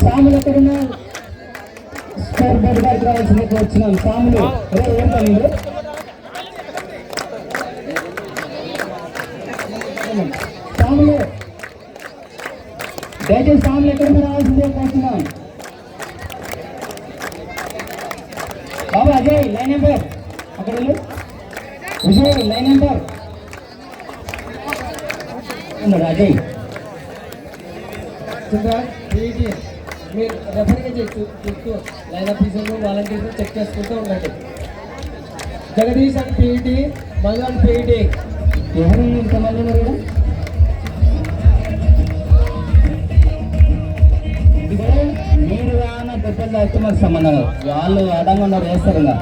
సాములు ఎక్కడున్నా score board వచ్చినాం సాములు రే ఏం పని సాములు దయచేసి సాములు ఎక్కడున్నా రావాల్సిందే వచ్చినాం బాబా అజయ్ లైన్ నెంబర్ అక్కడ వెళ్ళు విజయ్ లైన్ నెంబర్ అజయ్ మీరు రెఫర్గా చేస్తూ వాలంటీర్లు చెక్ చేసుకుంటూ ఉండండి. Jagadish and PET Madhu and PET ఎవరు ఇంతమంది ఉన్నారు మీరు రాన మాకు సంబంధం కాదు వాళ్ళు అడంగా ఉన్నారు వేస్తారు ఇంకా.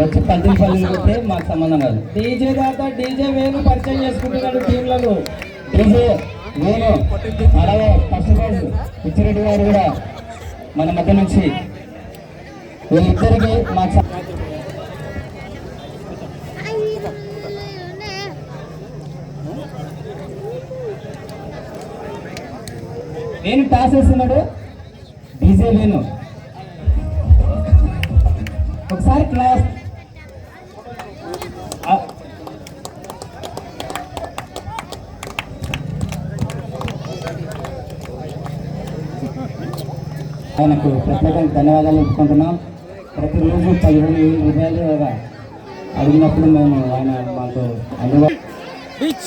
వచ్చి పల్లిని పల్లిని కొట్టే మాకు సంబంధం కాదు డీజే దాకా డీజే వేరు పరిచయం చేసుకుంటున్నాడు టీంలను. డీజే నేను అలాగే ఫస్ట్ ఫస్ట్ పిచ్చిరెడ్డి గారు కూడా మన మధ్య నుంచి. వీళ్ళిద్దరికి మా నేను టాస్ చేస్తున్నాడు డీజే నేను ఒకసారి క్లాస్ ఆయనకు ప్రత్యేకంగా ధన్యవాదాలు చెప్పుకుంటున్నాం ప్రతిరోజు పదిహేను వేల రూపాయలు అడిగినప్పుడు మేము ఆయన మాకు అందుబాటు Beach.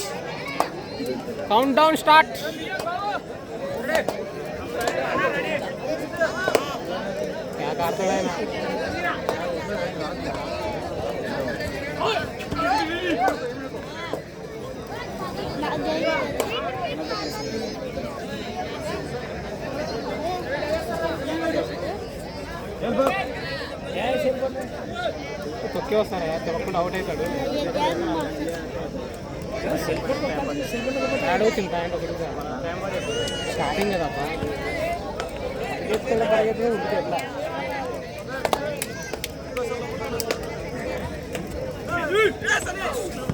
Countdown start. क्या करता है ना తొక్కి వస్తారా తొక్కకుండా అవుట్ అవుతాడు యాడ్ అవుతుంది ప్యాంట్ ఒకటి స్టార్టింగ్ కదా పరిగెత్తుకుంటే పరిగెత్తుకుని ఉంటుంది ఎట్లా సాగించండి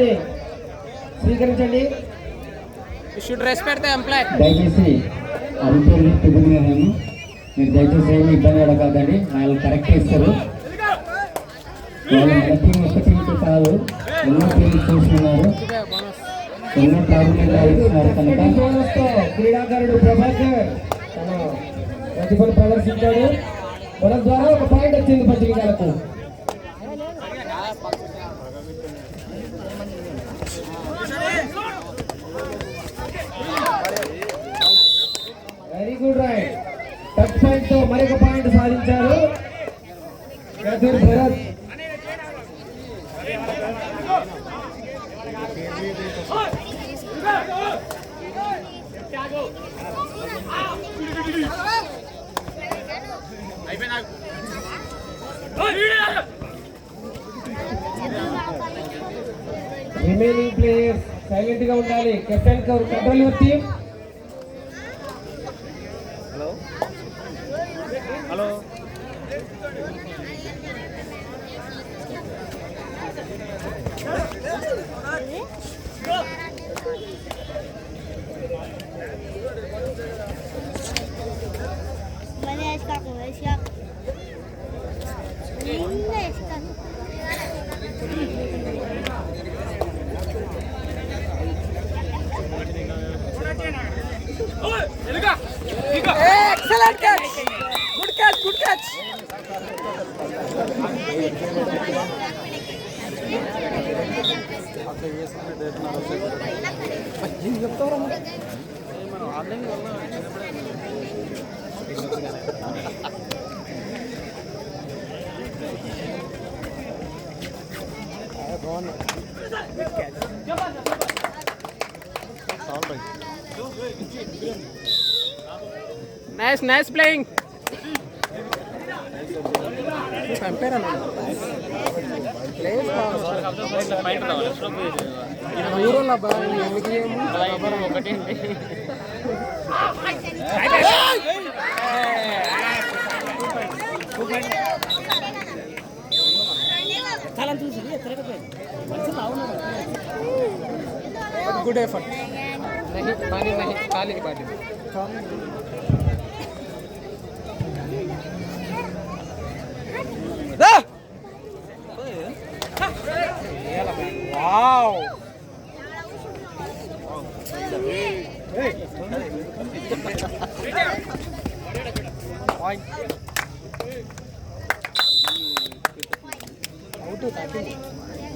ని స్వీకరించండి. Respect the employee. దయచేసి అభిప్రాయాలు తిరుగుతున్నాను మీరు దయచేసి ఏమి ఇబ్బంది పడకండి వాళ్ళు కరెక్ట్ ఇస్తారు వాళ్ళు మన టీం కాదు ఎన్నో టీంలు చూస్తున్నారు. ఎన్నో టోర్నమెంట్లు ఇస్తున్నారు కనుక. క్రీడాకారుడు ప్రభాకర్ తన ప్రతిభను ప్రదర్శించాడు. మన ద్వారా ఒక పాయింట్ వచ్చింది పత్రికలకు. పాయింట్ సాధించారు Kadur Bharat remaining players silent గా ఉండాలి captain control your team nice nice playing compare అన్న ఊరోళ్ళ అబ్బా ఎందుకు ఒకటి गुड एफर्ट नहीं पानी नहीं काले की बाटी Wow. Point. Out to 13.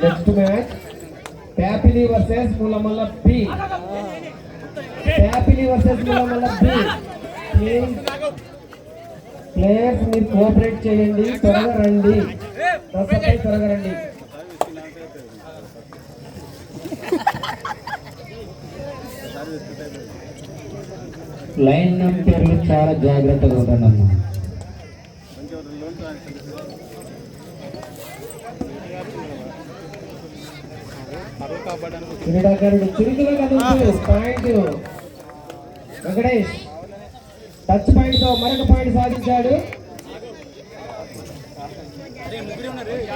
Next match Pyapili versus Mullamalla B Pyapili versus Mullamalla B players మీరు కోఆపరేట్ చేయండి త్వరగా రండి. త్వరగా రండి. లైన్ పేర్లు చాలా జాగ్రత్తగా ఉండండి అమ్మా క్రీడాకారుడు చురుకుగా కదులుతూ పాయింట్ వెంకటేష్ టచ్ పాయింట్తో మరొక పాయింట్ సాధించాడు.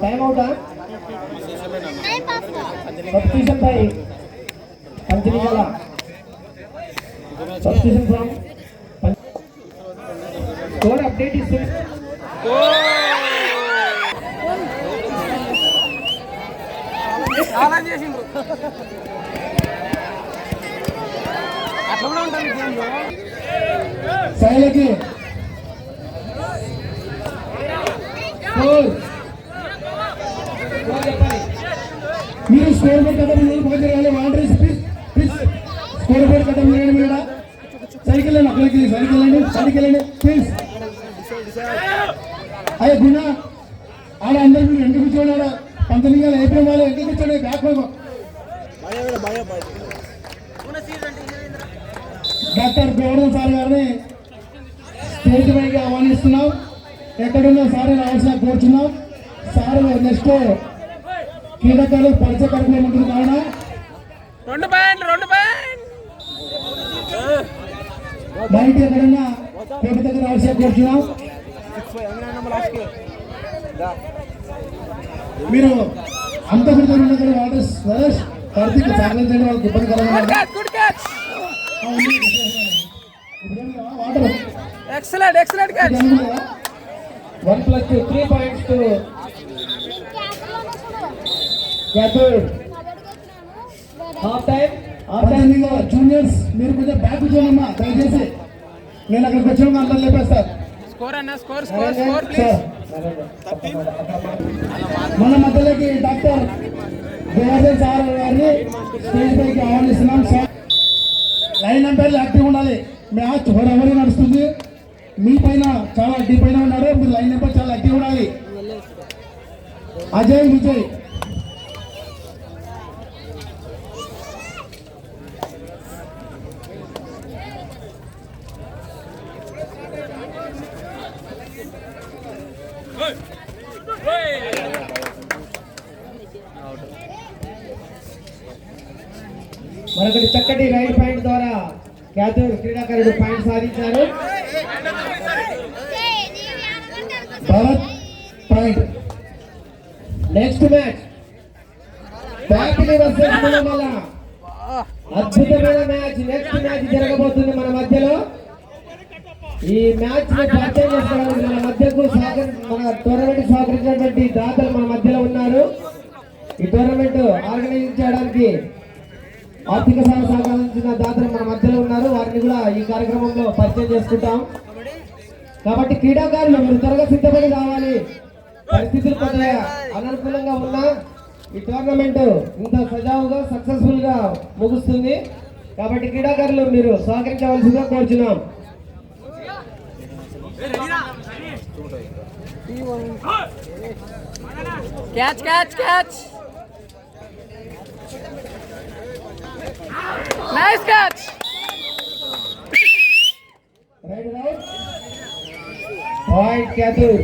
టైం అవుతా సబ్స్టిట్యూషన్ పై పంచనియాల అప్డేట్ ఇస్తుంది చాలా చేసిండ్రు. అట్లా శైలకి మీరు స్కోర్ బోర్డ్ కట్ట మీరు పక్కన జరగాలి volunteers please please score board కట్ట మీరు మీరు సైకిల్ అండి అక్కడికి సైకిల్ అండి సైకిల్ అండి ప్లీజ్ అయ్యా గుణ ఆడ అందరూ మీరు ఎండు కూర్చోండి ఆడ పంతొమ్మిది వేల ఏప్రిల్ వాళ్ళు ఎండు కూర్చోండి బ్యాక్ వైపు డాక్టర్ గౌరవ్ సార్ గారిని స్టేజ్ పైకి ఆహ్వానిస్తున్నాం. ఎక్కడున్న సార్ రావాల్సిన కోరుచున్నాం. సార్ నెక్స్ట్ క్రీడాకారులు పరిచయ కార్యక్రమం ఉంటుంది కావున రెండు పాయింట్లు రెండు పాయింట్ ఎక్కడన్నా కోటి దగ్గర అవసరం కూర్చున్నాం. మీరు దగ్గర దగ్గర వాటర్ స్వరస్ కార్తీక్ సహకరించండి వాళ్ళకి ఇబ్బంది కలగదు water excellent excellent catch one plus two three points to క్యాథర్ half time half time juniors మీరు కొంచెం బ్యాక్ చూడమ్మా దయచేసి. నేను అక్కడికి వచ్చిన అందరు లేపేస్తారు స్కోర్ అన్న స్కోర్ స్కోర్ స్కోర్ ప్లీజ్ మన మధ్యలోకి డాక్టర్ దేవర్ధన్ సార్ గారిని స్టేజ్ పైకి ఆహ్వానిస్తున్నాం. సార్ లైన్ అంపైర్లు యాక్టివ్ ఉండాలి. మ్యాచ్ నడుస్తుంది మీ పైన చాలా డీ పైన ఉన్నారు మీరు లైన్ నెంబర్ చాలా యాక్టివ్ ఉండాలి. అజయ్ విజయ్. మరొకటి చక్కటి రైడ్ పాయింట్ ద్వారా క్యాథర్ క్రీడాకారుడు పాయింట్ సాధించారు. Bharat point next match factory versus అద్భుతమైన మ్యాచ్ నెక్స్ట్ మ్యాచ్ జరగబోతుంది మన మధ్యలో. ఈ మ్యాచ్ని పరిచయం చేసుకోవడానికి మన మధ్యకు మన టోర్నమెంట్ సహకరించినటువంటి దాతలు మన మధ్యలో ఉన్నారు. ఈ టోర్నమెంట్ ఆర్గనైజ్ చేయడానికి ఆర్థిక సహాయం సహకరించిన దాతలు మన మధ్యలో ఉన్నారు. వారిని కూడా ఈ కార్యక్రమంలో పరిచయం చేసుకుంటాం. కాబట్టి క్రీడాకారులు మీరు త్వరగా సిద్ధపడి రావాలి. పరిస్థితులు కొద్దిగా అననుకూలంగా ఉన్నా ఈ టోర్నమెంట్ ఇంత సజావుగా సక్సెస్ఫుల్గా ముగుస్తుంది. కాబట్టి క్రీడాకారులు మీరు సహకరించవలసిందిగా కోరుచున్నాం. Catch catch catch nice catch right point Kathar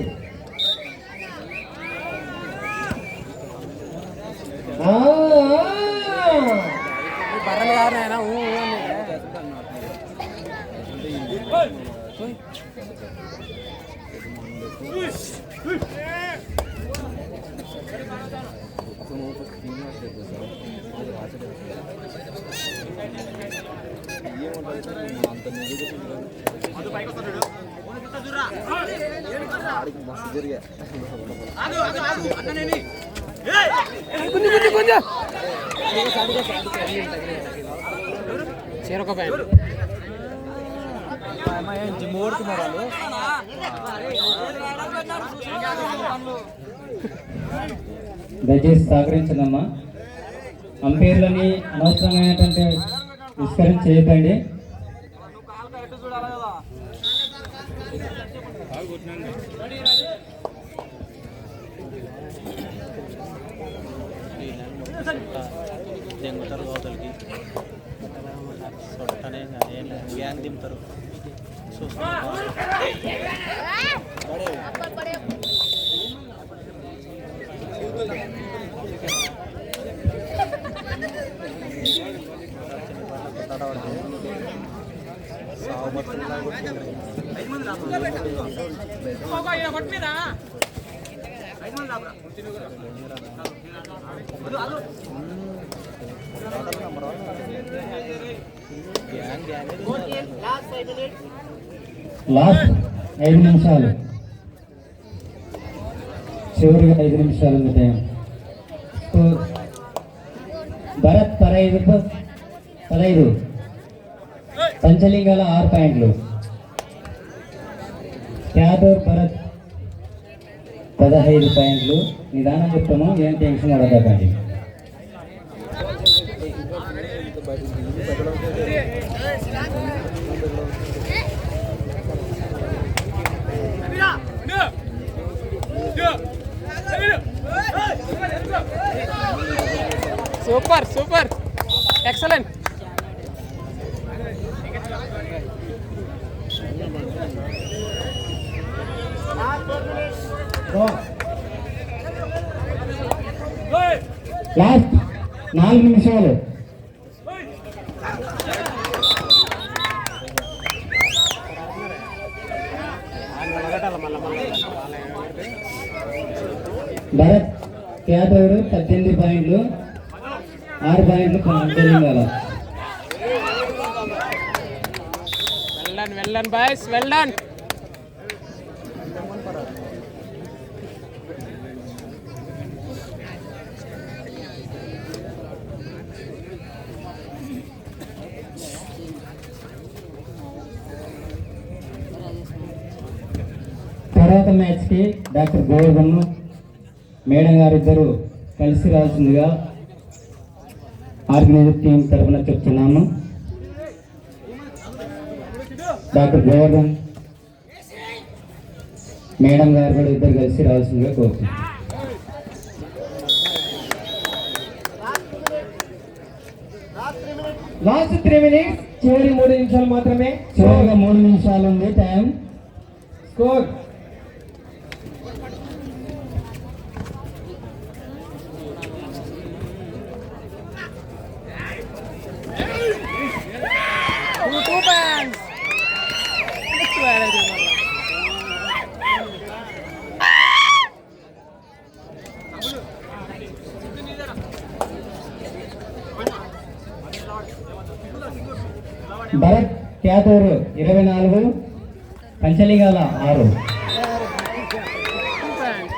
ఆ, ఆ. బర్రెలు చేరొక ప్యాంట్ జిమ్ ఓడుతున్నారు వాళ్ళు దయచేసి సహకరించదమ్మా అంపైర్లని అనవసరమైనటువంటి విస్కరణ చేయకండి. దెంగుతారు లోపలికి సొట్టనే ఏం లేదు గ్యాంగ్ దింపుతారు చూస్తున్నారు లాస్ట్ ఐదు నిమిషాలు. చివరిగా ఐదు నిమిషాలు ఉంది టైం. భరత్ పదహైదు పదహైదు. పంచలింగాల ఆరు పాయింట్లు. క్యాదోర్ భరత్ పదహైదు పాయింట్లు. నిదానం చెప్తాము? ఏం టెన్షన్ పడకండి సూపర్ సూపర్. ఎక్సలెంట్ లాస్ట్ నాలుగు నిమిషాలు. భరత్ యాభై పద్దెనిమిది పాయింట్లు. వెళ్ళండి బాయ్స్ వెళ్ళండి తర్వాత మ్యాచ్కి డాక్టర్ గోవర్ధన్ మేడం గారు ఇద్దరు కలిసి రావాల్సిందిగా ఆర్గనైజర్ టీం తరఫున చెప్తున్నాము డాక్టర్ గోవర్ధన్ మేడం గారు కూడా ఇద్దరు కలిసి రావాల్సిందిగా కోరుతున్నాం లాస్ట్ త్రీ మినిట్స్ చివరి మూడు నిమిషాలు మాత్రమే. చివరిగా మూడు నిమిషాలు ఉంది time score two two bands ఎక్కువ యాడ్ అవుతుంది మళ్ళీ భరత్ క్యాతూరు ఇరవై నాలుగు పంచలిగాల ఆరు టూ బ్యాండ్స్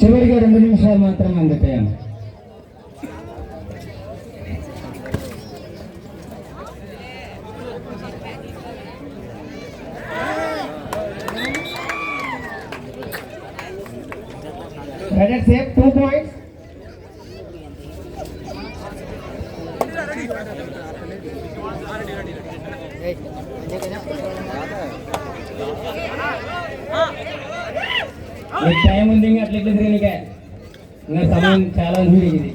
చివరిగా రెండు నిమిషాలు మాత్రమే ఉంది టైం ఉంది ఇంకా అట్లా ఇట్లా తిరగనికే ఇంకా సమయం చాలా ఉంది ఇది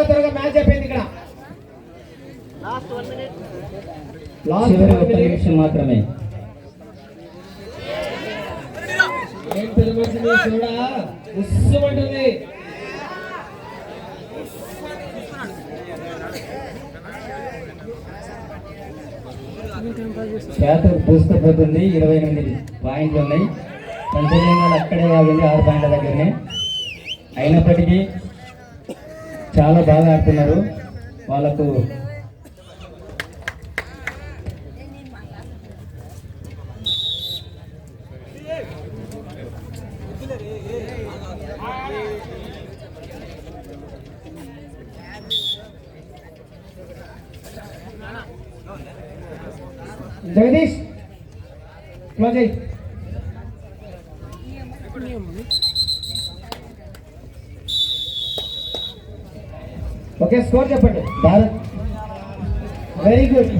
తీసుకురావాలి త్వరగా మ్యాచ్ అయిపోయింది ఇక్కడ. లాస్ట్ చివరి ఒక్క నిమిషం మాత్రమే. ఏం పిలుపుతుంది చూడా? ఉస్సుమంటుంది శాతం పూసుకుపోతుంది ఇరవై ఎనిమిది పాయింట్లు ఉన్నాయి. పంచలింగాలు అక్కడే ఆగింది ఆరు పాయింట్ల దగ్గరనే. అయినప్పటికీ చాలా బాగా ఆడుతున్నారు. వాళ్ళకు జగదీష్ క్లోజ్ అయ్యి స్కోర్ చెప్పండి భారత్ వెరీ గుడ్